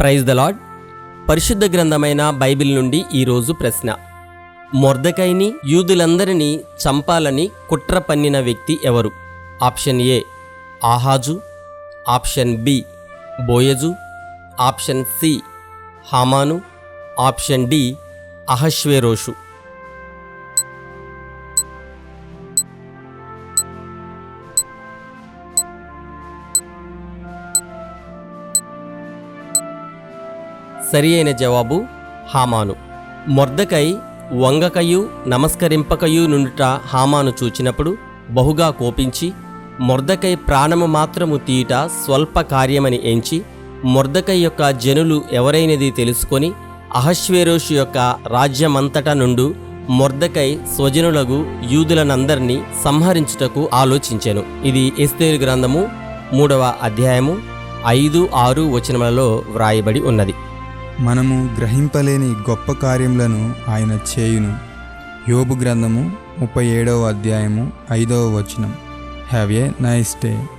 Praise the lord పరిశుద్ధ గ్రంథమైన Bible నుండి ఈరోజు ప్రశ్న. మొర్దకైని యూదులందరినీ చంపాలని కుట్ర పన్నిన వ్యక్తి ఎవరు? Option A Ahaz. Option B Boaz. Option C హామాను. ఆప్షన్ డి అహశ్వేరోషు సరి అయిన జవాబు హామాను. మొర్దకై వంగకయు నమస్కరింపకయు నుండుట హామాను చూచినప్పుడు బహుగా కోపించి మొర్దకై ప్రాణము మాత్రము తీయుట స్వల్ప కార్యమని ఎంచి మొర్దకై యొక్క జనులు ఎవరైనది తెలుసుకొని అహశ్వేరోషు యొక్క రాజ్యమంతటా నుండు మొర్దకై స్వజనులకు యూదులనందరినీ సంహరించుటకు ఆలోచించెను. ఇది ఎస్తేరు గ్రంథము మూడవ అధ్యాయము ఐదు ఆరు వచనములలో వ్రాయబడి ఉన్నది. మనము గ్రహింపలేని గొప్ప కార్యములను ఆయన చేయును. యోబు గ్రంథము ముప్పై ఏడవ అధ్యాయము ఐదవ వచనం. Have a nice day